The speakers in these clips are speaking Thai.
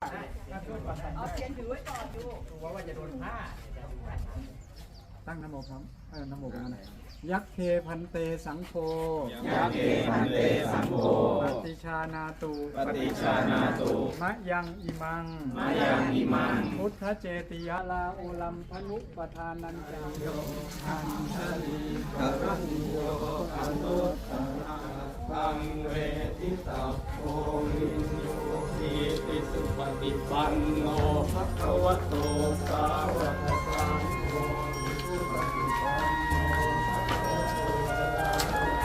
เอาเทียนถือไว้ก่อนดูกลัวว่าจะโดนผ้าตั้งนโมครับเออนโมกันนะยักษ์เคพันเตสังโฆยักเกพันเตสังโฆปฏิชานาตุปฏิชานาตุมะยังอิมังมายังอิมัง พุทธเจติยาลาโอลัมพนุปทานันจโยอันชลีกรันโยอนุตตระตังเวทิตัพโพวิ นโยทีติสุปฏิปันโนภะคะวะโตสาวกสังโฆสุปฏิปันโนภะคะวะโตสาวก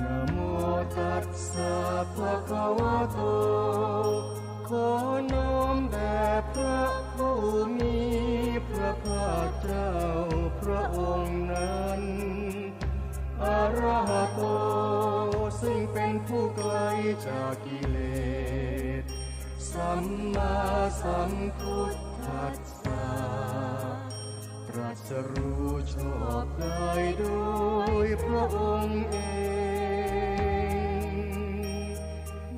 นะโมตัสสะภะคะวะโต ผู้ไกลจากกิเลส สัมมาสัมพุทธัสสะตรัสรู้ชอบได้โดยพระองค์เอง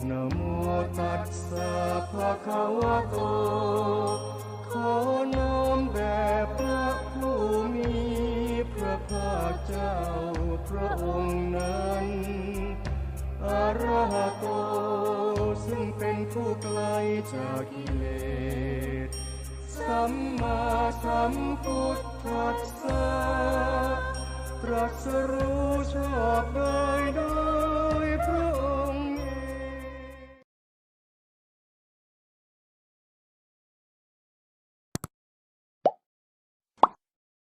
นโมตัสสะภะคะวะโต ขอน้อมแด่พระผู้มีพระภาคเจ้าพระองค์ งเป็นผู้ไกลจากกิเลส สัมมาสัมพุทธัสสะตรัสรู้